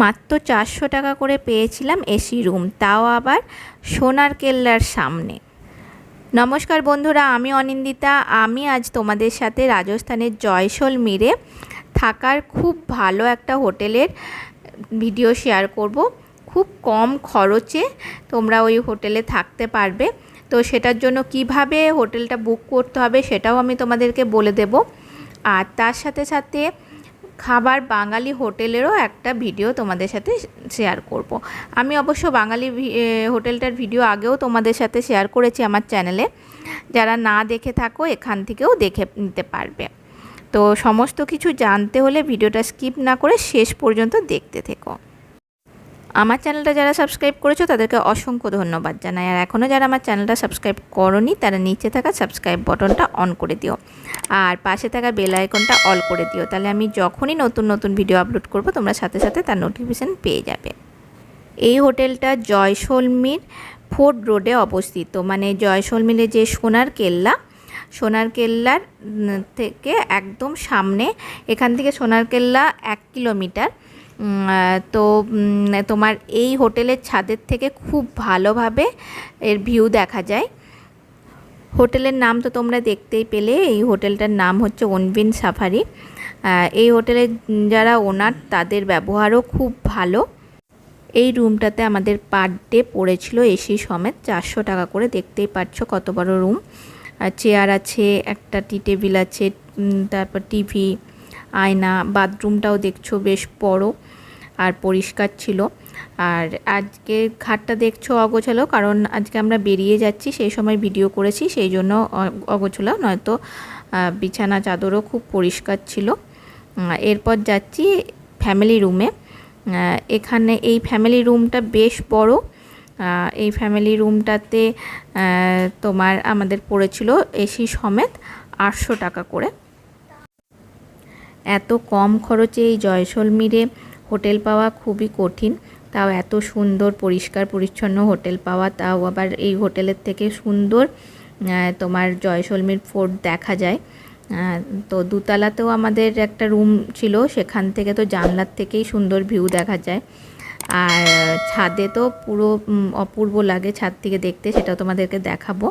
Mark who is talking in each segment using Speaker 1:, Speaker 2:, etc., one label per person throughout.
Speaker 1: মাত্র চারশো টাকা করে পেয়েছিলাম এসি রুম, তাও আবার সোনার কেল্লার সামনে। নমস্কার বন্ধুরা, আমি অনিন্দিতা। আমি আজ তোমাদের সাথে রাজস্থানের জয়সলমীরে থাকার খুব ভালো একটা হোটেলের ভিডিও শেয়ার করব। খুব কম খরচে তোমরা ওই হোটেলে থাকতে পারবে। তো সেটার জন্য কীভাবে হোটেলটা বুক করতে হবে সেটাও আমি তোমাদেরকে বলে দেব। আর তার সাথে সাথে খাবার বাঙালি হোটেলেরও একটা ভিডিও তোমাদের সাথে শেয়ার করব। আমি অবশ্য বাঙালি হোটেলটার ভিডিও আগেও তোমাদের সাথে শেয়ার করেছি আমার চ্যানেলে। যারা না দেখে থাকো, এখান থেকেও দেখে নিতে পারবে। তো সমস্ত কিছু জানতে হলে ভিডিওটা স্কিপ না করে শেষ পর্যন্ত দেখতে থেকো। আমার চ্যানেলটা যারা সাবস্ক্রাইব করেছ, তাদেরকে অসংখ্য ধন্যবাদ জানাই। আর এখনও যারা আমার চ্যানেলটা সাবস্ক্রাইব করনি, তারা নিচে থাকা সাবস্ক্রাইব বটনটা অন করে দিও। আর পাশে থাকা বেল আইকনটা অল করে দিও। তাহলে আমি যখনই নতুন নতুন ভিডিও আপলোড করব, তোমরা সাথে সাথে তার নোটিফিকেশান পেয়ে যাবে। এই হোটেলটা জয়সলমীর ফোর্ট রোডে অবস্থিত। মানে জয়সলমীরের যে সোনার কেল্লা, সোনার কেল্লার থেকে একদম সামনে, এখান থেকে সোনার কেল্লা এক কিলোমিটার। তো তোমার এই হোটেলের ছাদের থেকে খুব ভালোভাবে এর ভিউ দেখা যায়। হোটেলের নাম তো তোমরা দেখতেই পেলে। এই হোটেলটার নাম হচ্ছে অনবিন সাফারি। এই হোটেলের যারা ওনার, তাদের ব্যবহারও খুব ভালো। এই রুমটাতে আমাদের পার ডে পড়েছিল এসি সমেত। চারশো টাকা করে দেখতেই পাচ্ছ কত বড় রুম। চেয়ার আছে, একটা টি টেবিল আছে তারপর টিভি, আয়না, বাথরুমটাও দেখছ বেশ বড়। আর পরিষ্কার ছিল। আর আজকে ঘাটটা দেখছ অগোছালো, কারণ আজকে আমরা বেরিয়ে যাচ্ছি, সেই সময় ভিডিও করেছি, সেই জন্য অগোছালো, নয়তো বিছানা চাদরও খুব পরিষ্কার ছিল। এরপর যাচ্ছি ফ্যামিলি রুমে এখানে এই ফ্যামিলি রুমটা বেশ বড়। এই ফ্যামিলি রুমটাতে তোমার আমাদের পড়েছিল এসি সমেত আটশো টাকা করে। এত কম খরচে এই জয়সলমীরে হোটেল পাওয়া খুবই কঠিন। তাও এত সুন্দর, পরিষ্কার, পরিচ্ছন্ন হোটেল পাওয়া, তাও আবার এই হোটেলের থেকে সুন্দর তোমার জয়সলমীর ফোর্ট দেখা যায়। তো দুতলাতেও আমাদের একটা রুম ছিল, সেখান থেকে তো জানলার থেকেই সুন্দর ভিউ দেখা যায়। আর ছাদে তো পুরো অপূর্ব লাগে ছাদ থেকে দেখতে সেটা তোমাদেরকে দেখাবো।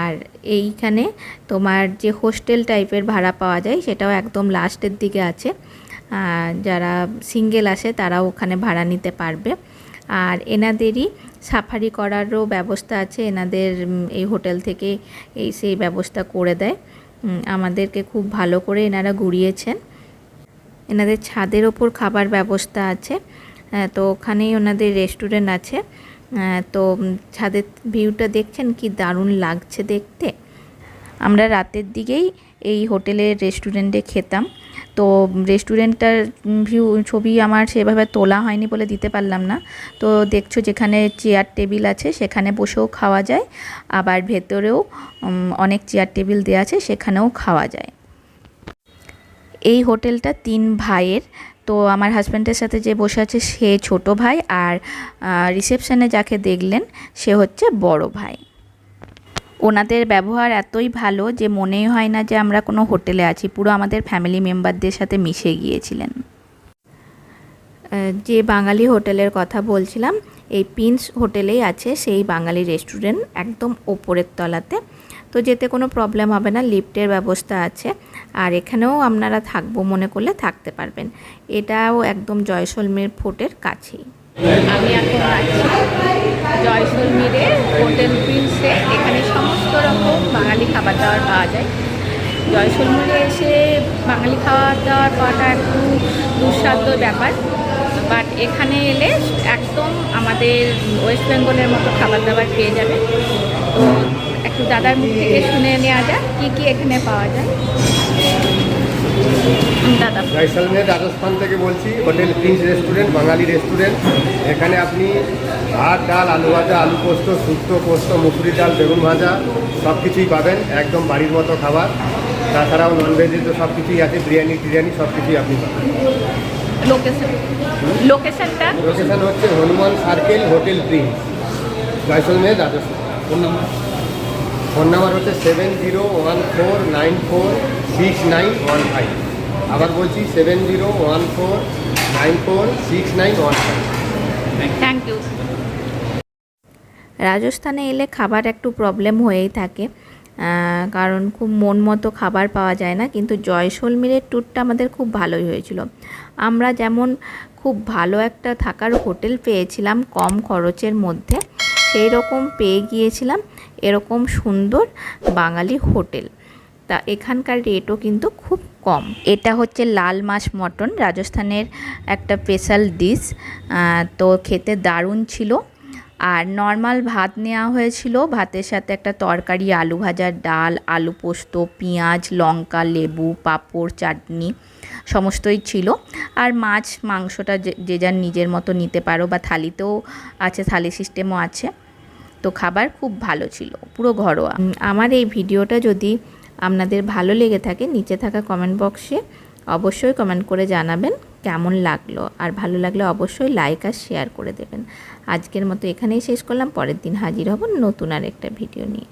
Speaker 1: আর এইখানে তোমার যে হোস্টেল টাইপের ভাড়া পাওয়া যায়, সেটাও একদম লাস্টের দিকে আছে। যারা সিঙ্গেল আসে তারাও ওখানে ভাড়া নিতে পারবে। আর এনাদেরই সাফারি করারও ব্যবস্থা আছে। এনাদের এই হোটেল থেকে এই সেই ব্যবস্থা করে দেয়। আমাদেরকে খুব ভালো করে এনারা ঘুরিয়েছেন। এনাদের ছাদের ওপর খাবার ব্যবস্থা আছে। তো ওখানেই ওনাদের রেস্টুরেন্ট আছে। তো ছাদের ভিউটা দেখছেন? কি দারুণ লাগছে দেখতে। আমরা রাতের দিকেই এই হোটেলের রেস্টুরেন্টে খেতাম। তো রেস্টুরেন্টটার ভিউ ছবি আমার সেভাবে তোলা হয়নি বলে দিতে পারলাম না। তো দেখছ যেখানে চেয়ার টেবিল আছে, সেখানে বসেও খাওয়া যায়। আবার ভেতরেও অনেক চেয়ার টেবিল দেওয়া আছে, সেখানেও খাওয়া যায়। এই হোটেলটা তিন ভাইয়ের। তো আমার হাজব্যান্ডের সাথে যে বসে আছে, সে ছোট ভাই। আর রিসেপশনে যাকে দেখলেন, সে হচ্ছে বড় ভাই। ওনাদের ব্যবহার এতই ভালো যে মনেই হয় না যে আমরা কোনো হোটেলে আছি। পুরো আমাদের ফ্যামিলি মেম্বারদের সাথে মিশে গিয়েছিলেন। যে বাঙালি হোটেলের কথা বলছিলাম, এই পিন্স হোটেলেই আছে, সেই বাঙালি রেস্টুরেন্ট একদম ওপরের তলাতে। তো যেতে কোনো প্রবলেম হবে না, লিফটের ব্যবস্থা আছে। আর এখানেও আপনারা থাকব মনে করলে থাকতে পারবেন। এটাও একদম জয়সলমীর ফোর্টের কাছেই। আমি এখন আছি জয়সলমীরে হোটেল প্রিন্সে এখানে সমস্ত রকম বাঙালি খাবার দাবার পাওয়া যায়। জয়সলমীরে এসে বাঙালি খাবার দাবার পাওয়াটা একটু দুঃসাধ্য ব্যাপার। বাট এখানে এলে একদম আমাদের ওয়েস্ট বেঙ্গলের মতো খাবার দাবার পেয়ে যাবে। তো একটু দাদার মুখ থেকে শুনে নেওয়া যাক, কী কী এখানে পাওয়া যায়। দাদা।
Speaker 2: জয়সলমের রাজস্থান থেকে বলছি hotel prince restaurant Bengali restaurant. এখানে আপনি ভাত ডাল আলু ভাজা আলু পোস্ত শুক্তো পোস্ত মুসুরি ডাল বেগুন ভাজা সব কিছুই পাবেন একদম বাড়ির মতো খাবার। তাছাড়াও ননভেজের তো সব কিছুই আছে বিরিয়ানি টিরিয়ানি সব কিছুই আপনি পাবেন।
Speaker 1: লোকেশন লোকেশনটা
Speaker 2: লোকেশন হচ্ছে Hanuman circle hotel prince Jaisalmer Rajasthan. Phone number? Phone number হচ্ছে seven zero one four nine four six nine one five. আবার বলছি seven zero one four nine four six nine one five.
Speaker 1: Thank you রাজস্থানে এলে খাবার একটু problem হয়েই থাকে। কারণ খুব মন মতো খাবার পাওয়া যায় না কিন্তু জয়সলমীরের ট্যুরটা আমাদের খুব ভালোই হয়েছিল। আমরা যেমন খুব ভালো একটা থাকার হোটেল পেয়েছিলাম কম খরচের মধ্যে সেই রকম পেয়ে গিয়েছিলাম। এরকম সুন্দর বাঙালি হোটেল। তা এখানকার রেটও কিন্তু খুব কম। এটা হচ্ছে লাল মাছ মটন, রাজস্থানের একটা স্পেশাল ডিশ তো খেতে দারুণ ছিল। আর নর্মাল ভাত নেওয়া হয়েছিল। ভাতের সাথে একটা তরকারি, আলু ভাজা ডাল, আলু পোস্ত, পেঁয়াজ, লঙ্কা, লেবু, পাঁপড়, চাটনি, সমস্তই ছিল। আর মাছ, মাংসটা যে যার নিজের মতো নিতে পারো বা থালিতেও আছে, থালি সিস্টেমও আছে। তো খাবার খুব ভালো ছিল, পুরো ঘরোয়া। আমার এই ভিডিওটা যদি আপনাদের ভালো লেগে থাকে, নিচে থাকা কমেন্ট বক্সে অবশ্যই কমেন্ট করে জানাবেন কেমন লাগল। আর ভালো লাগলে অবশ্যই লাইক আর শেয়ার করে দেবেন। আজকের মতো এখানেই শেষ করলাম, পরের দিন হাজির হব নতুন আর একটা ভিডিও নিয়ে।